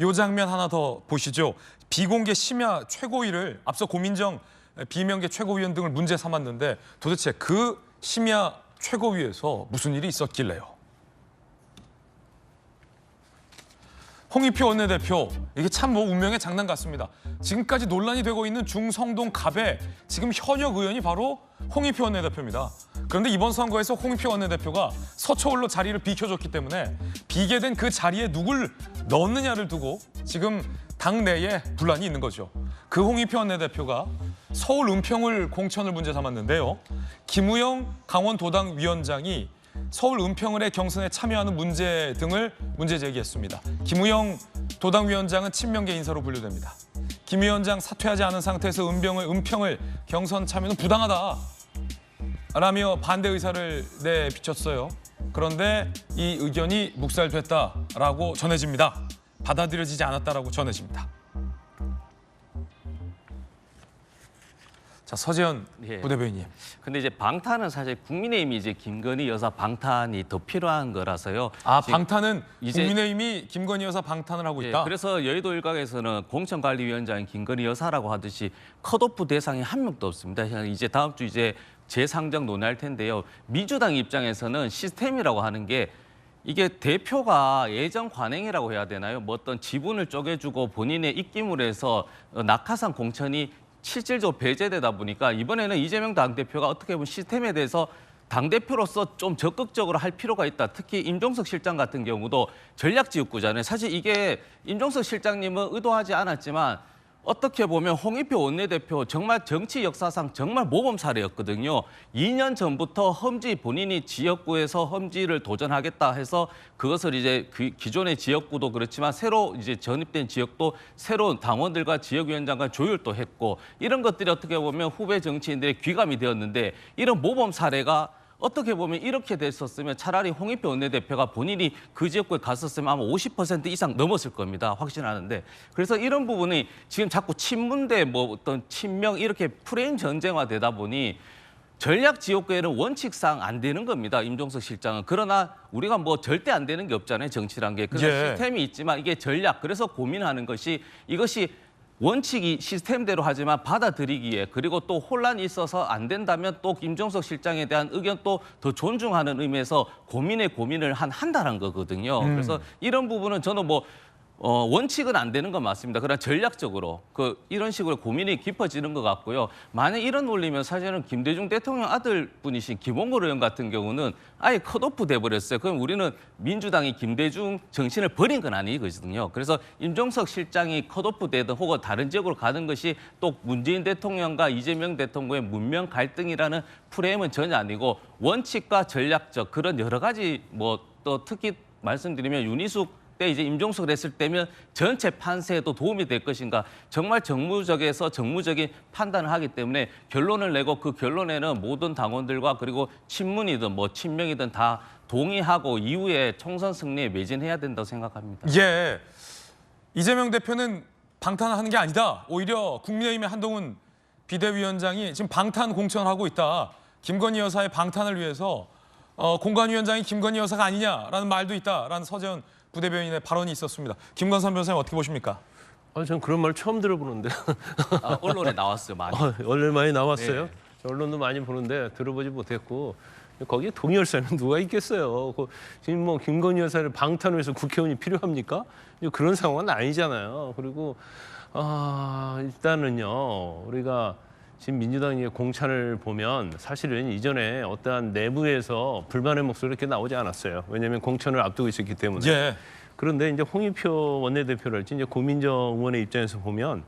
요 장면 하나 더 보시죠. 비공개 심야 최고위를 앞서 고민정 비명계 최고위원 등을 문제 삼았는데 도대체 그 심야 최고위에서 무슨 일이 있었길래요? 홍익표 원내대표 이게 참 뭐 운명의 장난 같습니다. 지금까지 논란이 되고 있는 중성동 갑의 지금 현역 의원이 바로 홍익표 원내대표입니다. 그런데 이번 선거에서 홍익표 원내대표가 서초홀로 자리를 비켜줬기 때문에 비계된 그 자리에 누굴 넣느냐를 두고 지금 당 내에 분란이 있는 거죠. 그 홍익표 원내대표가 서울 은평을 공천을 문제 삼았는데요. 김우영 강원도당 위원장이 서울 은평을의 경선에 참여하는 문제 등을 문제 제기했습니다. 김우영 도당 위원장은 친명계 인사로 분류됩니다. 김 위원장 사퇴하지 않은 상태에서 은평을, 은평을 경선 참여는 부당하다. 라며 반대 의사를 내비쳤어요. 그런데 이 의견이 묵살됐다라고 전해집니다. 받아들여지지 않았다라고 전해집니다. 자 서재현 예. 부대변인님. 근데 이제 방탄은 사실 국민의힘이 이제 김건희 여사 방탄이 더 필요한 거라서요. 아 방탄은 이제- 국민의힘이 김건희 여사 방탄을 하고 예, 있다. 그래서 여의도 일각에서는 공천관리위원장인 김건희 여사라고 하듯이 컷오프 대상이 한 명도 없습니다. 이제 다음 주 이제 재상정 논의할 텐데요. 민주당 입장에서는 시스템이라고 하는 게 이게 대표가 예전 관행이라고 해야 되나요? 뭐 어떤 지분을 쪼개주고 본인의 입김으로 해서 어, 낙하산 공천이 실질적으로 배제되다 보니까 이번에는 이재명 당대표가 어떻게 보면 시스템에 대해서 당대표로서 좀 적극적으로 할 필요가 있다. 특히 임종석 실장 같은 경우도 전략지역구잖아요. 사실 이게 임종석 실장님은 의도하지 않았지만 어떻게 보면 홍익표 원내대표 정말 정치 역사상 정말 모범 사례였거든요. 2년 전부터 험지 본인이 지역구에서 험지를 도전하겠다 해서 그것을 이제 그 기존의 지역구도 그렇지만 새로 이제 전입된 지역도 새로운 당원들과 지역위원장과 조율도 했고 이런 것들이 어떻게 보면 후배 정치인들의 귀감이 되었는데 이런 모범 사례가 어떻게 보면 이렇게 됐었으면 차라리 홍익표 원내대표가 본인이 그 지역구에 갔었으면 아마 50% 이상 넘었을 겁니다. 확신하는데. 그래서 이런 부분이 지금 자꾸 친문대 뭐 어떤 친명 이렇게 프레임 전쟁화 되다 보니 전략 지역구에는 원칙상 안 되는 겁니다. 임종석 실장은. 그러나 우리가 뭐 절대 안 되는 게 없잖아요. 정치란 게. 그래서 예. 시스템이 있지만 이게 전략. 그래서 고민하는 것이 이것이 원칙이 시스템대로 하지만 받아들이기에 그리고 또 혼란이 있어서 안 된다면 또 김종석 실장에 대한 의견 또 더 존중하는 의미에서 고민의 고민을 한 한다는 거거든요. 그래서 이런 부분은 저는 뭐 어, 원칙은 안 되는 건 맞습니다. 그러나 전략적으로 그 이런 식으로 고민이 깊어지는 것 같고요. 만약 이런 논리면 사실은 김대중 대통령 아들분이신 김원걸 의원 같은 경우는 아예 컷오프 돼버렸어요. 그럼 우리는 민주당이 김대중 정신을 버린 건 아니거든요. 그래서 임종석 실장이 컷오프 되든 혹은 다른 지역으로 가는 것이 또 문재인 대통령과 이재명 대통령의 문명 갈등이라는 프레임은 전혀 아니고 원칙과 전략적 그런 여러 가지 뭐 또 특히 말씀드리면 윤희숙 때 이제 임종석을 했을 때면 전체 판세에도 도움이 될 것인가 정말 정무적에서 정무적인 판단을 하기 때문에 결론을 내고 그 결론에는 모든 당원들과 그리고 친문이든 뭐 친명이든 다 동의하고 이후에 총선 승리에 매진해야 된다고 생각합니다. 예. 이재명 대표는 방탄하는 게 아니다. 오히려 국민의힘의 한동훈 비대위원장이 지금 방탄 공천을 하고 있다. 김건희 여사의 방탄을 위해서 어, 공관위원장이 김건희 여사가 아니냐라는 말도 있다라는 서재현 부대변인의 발언이 있었습니다. 김관삼 변호사님 어떻게 보십니까? 아, 전 그런 말 처음 들어보는데 아, 언론에 나왔어요 많이. 아, 원래 많이 나왔어요. 네. 저 언론도 많이 보는데 들어보지 못했고 거기에 동의할 사람은 누가 있겠어요. 그 지금 뭐 김건희 여사를 방탄을 해서 국회의원이 필요합니까? 그런 상황은 아니잖아요. 그리고 아, 일단은요 우리가 지금 민주당의 공찬을 보면 사실은 이전에 어떠한 내부에서 불만의 목소리 이렇게 나오지 않았어요. 왜냐하면 공천을 앞두고 있었기 때문에. 예. 그런데 이제 홍익표 원내대표랄지 이제 고민정 의원의 입장에서 보면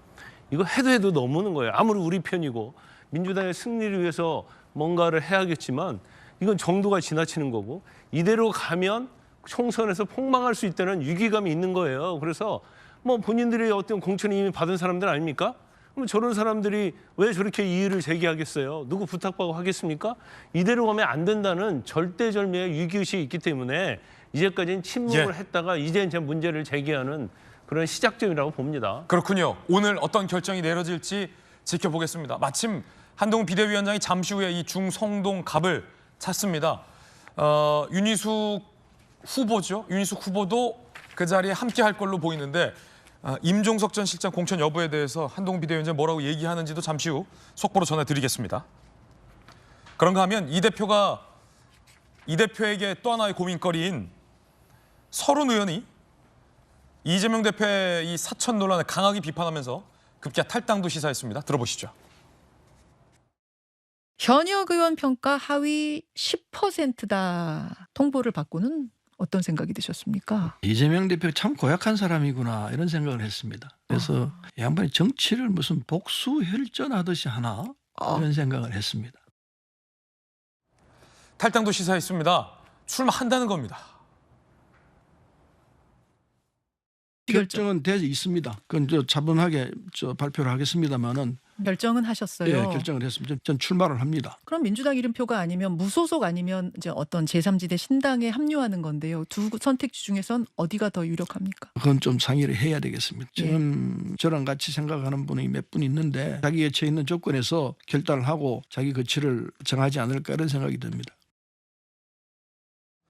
이거 해도 해도 넘는 거예요. 아무리 우리 편이고 민주당의 승리를 위해서 뭔가를 해야겠지만 이건 정도가 지나치는 거고 이대로 가면 총선에서 폭망할 수 있다는 위기감이 있는 거예요. 그래서 뭐 본인들이 어떤 공천을 이미 받은 사람들 아닙니까? 그럼 저런 사람들이 왜 저렇게 이의를 제기하겠어요? 누구 부탁받고 하겠습니까? 이대로 가면 안 된다는 절대절명의 위기의식이 있기 때문에 이제까지는 침묵을 예. 했다가 이제 이제 문제를 제기하는 그런 시작점이라고 봅니다. 그렇군요. 오늘 어떤 결정이 내려질지 지켜보겠습니다. 마침 한동훈 비대위원장이 잠시 후에 이 중성동 갑을 찾습니다. 어, 윤희숙 후보죠. 윤희숙 후보도 그 자리에 함께 할 걸로 보이는데 아, 임종석 전 실장 공천 여부에 대해서 한동 비대위원장 뭐라고 얘기하는지도 잠시 후 속보로 전해드리겠습니다. 그런가 하면 이 대표가 이 대표에게 또 하나의 고민거리인 서른 의원이 이재명 대표의 이 사천 논란을 강하게 비판하면서 급기야 탈당도 시사했습니다. 들어보시죠. 현역 의원 평가 하위 10%다 통보를 받고는 어떤 생각이 드셨습니까? 이재명 대표 참 고약한 사람이구나 이런 생각을 했습니다. 그래서 이 양반이 정치를 무슨 복수 혈전하듯이 하나 어. 이런 생각을 했습니다. 탈당도 시사했습니다. 출마한다는 겁니다. 결정. 결정은 돼 있습니다. 그건 저 차분하게 저 발표를 하겠습니다만은 결정은 하셨어요. 예, 결정을 했습니다. 전 출마를 합니다. 그럼 민주당 이름표가 아니면 무소속 아니면 이제 어떤 제3지대 신당에 합류하는 건데요. 두 선택지 중에선 어디가 더 유력합니까? 그건 좀 상의를 해야 되겠습니다. 예. 지금 저랑 같이 생각하는 분이 몇 분 있는데 자기에 처해 있는 조건에서 결단을 하고 자기 거취를 정하지 않을까 이런 생각이 듭니다.